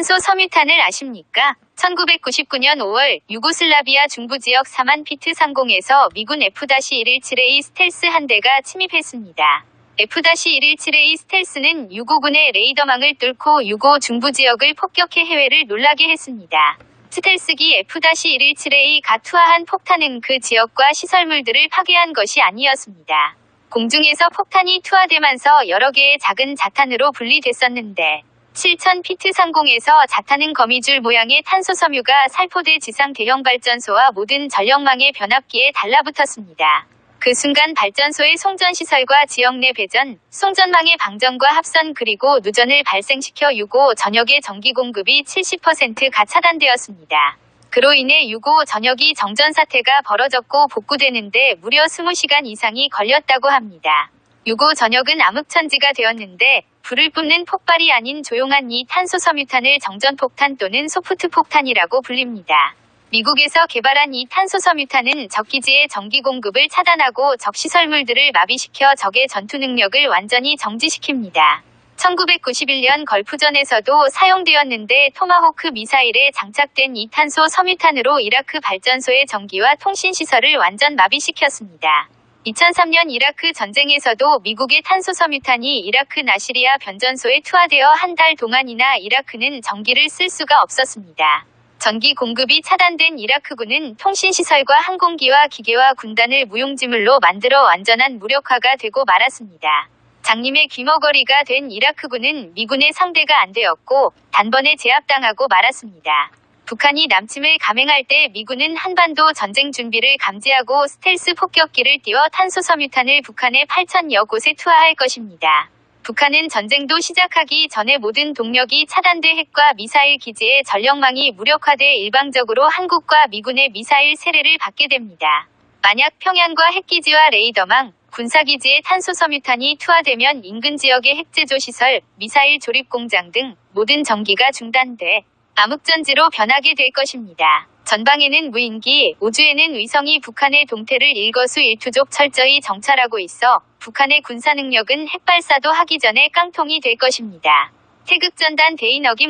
탄소 섬유탄을 아십니까? 1999년 5월 유고슬라비아 중부 지역 사만 피트 상공에서 미군 F-117A 스텔스 한 대가 침입했습니다. F-117A 스텔스는 유고군의 레이더망을 뚫고 유고 중부 지역을 폭격해 해외를 놀라게 했습니다. 스텔스기 F-117A가 투하한 폭탄은 그 지역과 시설물들을 파괴한 것이 아니었습니다. 공중에서 폭탄이 투하되면서 여러 개의 작은 자탄으로 분리됐었는데 7,000피트 상공에서 자탄은 거미줄 모양의 탄소 섬유가 살포대 지상 대형 발전소와 모든 전력망의 변압기에 달라붙었습니다. 그 순간 발전소의 송전 시설과 지역 내 배전, 송전망의 방전과 합선 그리고 누전을 발생시켜 유고 전역의 전기 공급이 70%가 차단되었습니다. 그로 인해 유고 전역이 정전 사태가 벌어졌고 복구되는데 무려 20시간 이상이 걸렸다고 합니다. 유고 전역은 암흑천지가 되었는데 불을 뿜는 폭발이 아닌 조용한 이 탄소 섬유탄을 정전폭탄 또는 소프트 폭탄이라고 불립니다. 미국에서 개발한 이 탄소 섬유탄은 적기지의 전기 공급을 차단하고 적시설물들을 마비시켜 적의 전투 능력을 완전히 정지시킵니다. 1991년 걸프전에서도 사용되었는데 토마호크 미사일에 장착된 이 탄소 섬유탄으로 이라크 발전소의 전기와 통신 시설을 완전 마비시켰습니다. 2003년 이라크 전쟁에서도 미국의 탄소 섬유탄이 이라크 나시리아 변전소에 투하되어 한 달 동안이나 이라크는 전기를 쓸 수가 없었습니다. 전기 공급이 차단된 이라크군은 통신시설과 항공기와 기계와 군단을 무용지물로 만들어 완전한 무력화가 되고 말았습니다. 장님의 귀머거리가 된 이라크군은 미군의 상대가 안 되었고 단번에 제압당하고 말았습니다. 북한이 남침을 감행할 때 미군은 한반도 전쟁 준비를 감지하고 스텔스 폭격기를 띄워 탄소 섬유탄을 북한의 8천여 곳에 투하할 것입니다. 북한은 전쟁도 시작하기 전에 모든 동력이 차단돼 핵과 미사일 기지의 전력망이 무력화돼 일방적으로 한국과 미군의 미사일 세례를 받게 됩니다. 만약 평양과 핵기지와 레이더망, 군사기지의 탄소 섬유탄이 투하되면 인근 지역의 핵제조 시설, 미사일 조립 공장 등 모든 전기가 중단돼 암흑전지로 변하게 될 것입니다. 전방에는 무인기, 우주에는 위성이 북한의 동태를 일거수 일투족 철저히 정찰하고 있어 북한의 군사 능력은 핵발사도 하기 전에 깡통이 될 것입니다. 태극전단 어김